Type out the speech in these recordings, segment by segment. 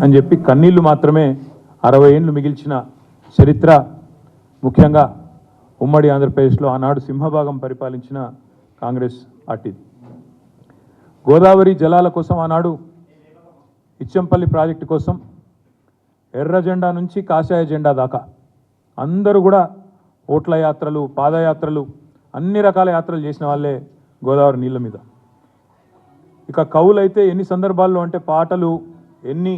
అని చెప్పి కన్నీళ్ళు మాత్రమే అరవై ఏళ్ళు మిగిల్చిన చరిత్ర ముఖ్యంగా ఉమ్మడి ఆంధ్రప్రదేశ్లో ఆనాడు సింహభాగం పరిపాలించిన కాంగ్రెస్ పార్టీ గోదావరి జలాల కోసం ఆనాడు ఇచ్చంపల్లి ప్రాజెక్టు కోసం ఎర్ర జెండా నుంచి కాషాయ జెండా దాకా అందరూ కూడా ఓట్ల యాత్రలు పాదయాత్రలు అన్ని రకాల యాత్రలు చేసిన వాళ్ళే గోదావరి నీళ్ళ మీద. ఇక కవులైతే ఎన్ని సందర్భాల్లో అంటే పాటలు ఎన్ని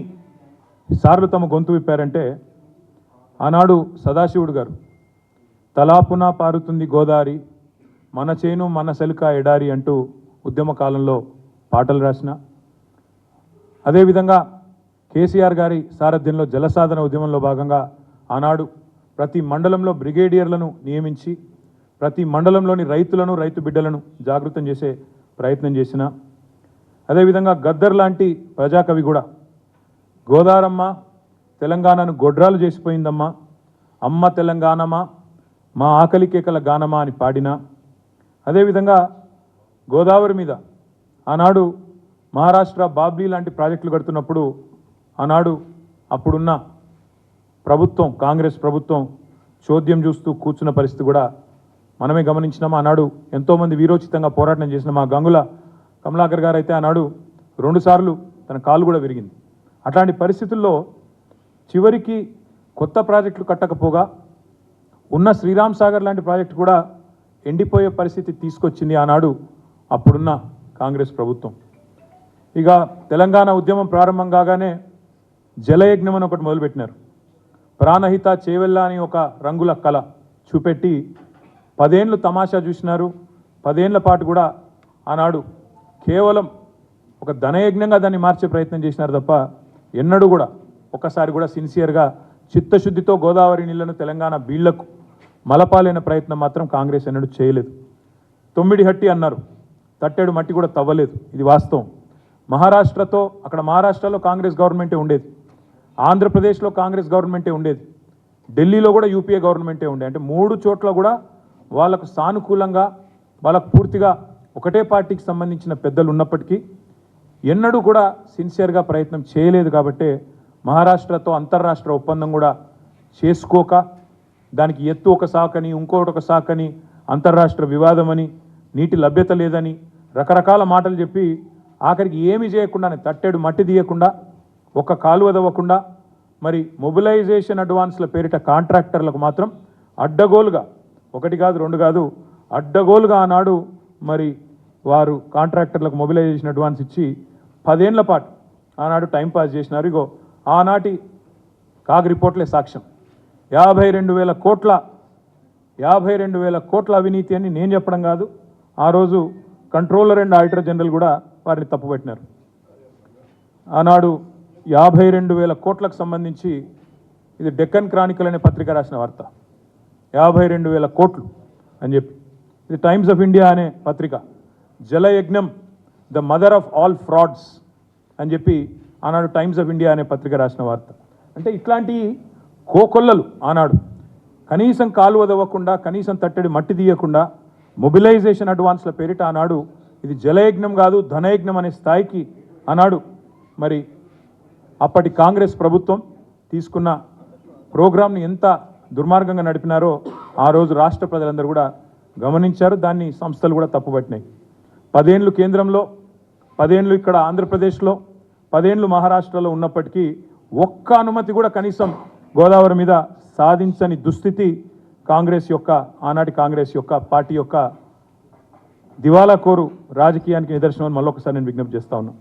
సార్లు తమ గొంతు విప్పారంటే ఆనాడు సదాశివుడు గారు తలాపున పారుతుంది గోదావరి మన చేను మన సెలుక ఎడారి అంటూ ఉద్యమ కాలంలో పాటలు రాసిన. అదేవిధంగా కేసీఆర్ గారి సారథ్యంలో జలసాధన ఉద్యమంలో భాగంగా ఆనాడు ప్రతి మండలంలో బ్రిగేడియర్లను నియమించి ప్రతి మండలంలోని రైతులను రైతు బిడ్డలను జాగృతం చేసే ప్రయత్నం చేసిన. అదేవిధంగా గద్దర్ లాంటి ప్రజాకవి కూడా గోదారమ్మ తెలంగాణను గొడ్రాలు చేసిపోయిందమ్మా. అమ్మ తెలంగాణమా? మా ఆకలి కేకల గానమా అని పాడిన. అదేవిధంగా గోదావరి మీద ఆనాడు మహారాష్ట్ర బాబ్లీ లాంటి ప్రాజెక్టులు కడుతున్నప్పుడు ఆనాడు అప్పుడున్న ప్రభుత్వం కాంగ్రెస్ ప్రభుత్వం చోద్యం చూస్తూ కూర్చున్న పరిస్థితి కూడా మనమే గమనించినాం ఆనాడు ఎంతోమంది వీరోచితంగా పోరాటం చేసిన మా గంగుల కమలాకర్ గారు అయితే ఆనాడు రెండుసార్లు తన కాలు కూడా విరిగింది. అట్లాంటి పరిస్థితుల్లో చివరికి కొత్త ప్రాజెక్టులు కట్టకపోగా ఉన్న శ్రీరామ్ సాగర్ లాంటి ప్రాజెక్టు కూడా ఎండిపోయే పరిస్థితి తీసుకొచ్చింది ఆనాడు అప్పుడున్న కాంగ్రెస్ ప్రభుత్వం. ఇక తెలంగాణ ఉద్యమం ప్రారంభం కాగానే జలయజ్ఞం అని ఒకటి మొదలుపెట్టినారు. ప్రాణహిత చేవెళ్ళ అని ఒక రంగుల కళ చూపెట్టి పదేండ్లు తమాషా చూసినారు. పదేండ్ల పాటు కూడా ఆనాడు కేవలం ఒక ధనయజ్ఞంగా దాన్ని మార్చే ప్రయత్నం చేసినారు తప్ప ఎన్నడూ కూడా ఒక్కసారి కూడా సిన్సియర్గా చిత్తశుద్ధితో గోదావరి నీళ్ళను తెలంగాణ బీళ్ళకు మలపాలైన ప్రయత్నం మాత్రం కాంగ్రెస్ ఎన్నడూ చేయలేదు. తొమ్మిడి హట్టి అన్నారు. తట్టెడు మట్టి కూడా తవ్వలేదు. ఇది వాస్తవం. మహారాష్ట్రతో అక్కడ మహారాష్ట్రలో కాంగ్రెస్ గవర్నమెంటే ఉండేది. ఆంధ్రప్రదేశ్లో కాంగ్రెస్ గవర్నమెంటే ఉండేది. ఢిల్లీలో కూడా యూపీఏ గవర్నమెంటే ఉండే. అంటే మూడు చోట్ల కూడా వాళ్ళకు సానుకూలంగా వాళ్ళకు పూర్తిగా ఒకటే పార్టీకి సంబంధించిన పెద్దలు ఉన్నప్పటికీ ఎన్నడూ కూడా సిన్సియర్గా ప్రయత్నం చేయలేదు కాబట్టే మహారాష్ట్రతో అంతర్రాష్ట్ర ఒప్పందం కూడా చేసుకోక దానికి ఎత్తు ఒక సాకని ఇంకోటి ఒక సాకని అంతర్రాష్ట్ర వివాదమని నీటి లభ్యత లేదని రకరకాల మాటలు చెప్పి ఆఖరికి ఏమి చేయకుండానే తట్టెడు మట్టి తీయకుండా ఒక కాలువ దవ్వకుండా మరి మొబిలైజేషన్ అడ్వాన్స్ల పేరిట కాంట్రాక్టర్లకు మాత్రం అడ్డగోలుగా ఒకటి కాదు రెండు కాదు అడ్డగోలుగా ఆనాడు మరి వారు కాంట్రాక్టర్లకు మొబిలైజేషన్ అడ్వాన్స్ ఇచ్చి పదేళ్ళ పాటు ఆనాడు టైంపాస్ చేసినారు. ఇగో ఆనాటి కాగ్ రిపోర్ట్లే సాక్ష్యం. యాభై రెండు వేల కోట్ల యాభై రెండు వేల కోట్ల అవినీతి అని నేను చెప్పడం కాదు. ఆ రోజు కంట్రోలర్ అండ్ ఆడిటర్ జనరల్ కూడా వారిని తప్పుపెట్టినారు. ఆనాడు యాభై రెండు వేల కోట్లకు సంబంధించి ఇది డెక్కన్ క్రానికల్ అనే పత్రిక రాసిన వార్త. యాభై రెండు వేల కోట్లు అని చెప్పి. ఇది టైమ్స్ ఆఫ్ ఇండియా అనే పత్రిక. Jalayagnam the mother of all frauds అని చెప్పి ఆనాడు టైమ్స్ ఆఫ్ ఇండియా అనే పత్రిక రాసిన వార్త. అంటే ఇట్లాంటి కోకొల్లలు ఆనాడు. కనీసం కాలు వదవకుండా కనీసం తట్టడి మట్టి తీయకుండా మొబిలైజేషన్ అడ్వాన్స్ల పేరిట ఆనాడు ఇది జలయజ్ఞం కాదు ధనయజ్ఞం అనే స్థాయికి ఆనాడు మరి అప్పటి కాంగ్రెస్ ప్రభుత్వం తీసుకున్న ప్రోగ్రాంని ఎంత దుర్మార్గంగా నడిపినారో ఆ రోజు రాష్ట్ర ప్రజలందరూ కూడా గమనించారు. దాన్ని సంస్థలు కూడా తప్పుపట్టినాయి. పదేండ్లు కేంద్రంలో పదేండ్లు ఇక్కడ ఆంధ్రప్రదేశ్లో పదేండ్లు మహారాష్ట్రలో ఉన్నప్పటికీ ఒక్క అనుమతి కూడా కనీసం గోదావరి మీద సాధించని దుస్థితి కాంగ్రెస్ యొక్క ఆనాటి కాంగ్రెస్ యొక్క పార్టీ యొక్క దివాలా కోరు రాజకీయానికి నిదర్శనం అని మళ్ళొకసారి నేను విజ్ఞప్తి చేస్తా ఉన్నాను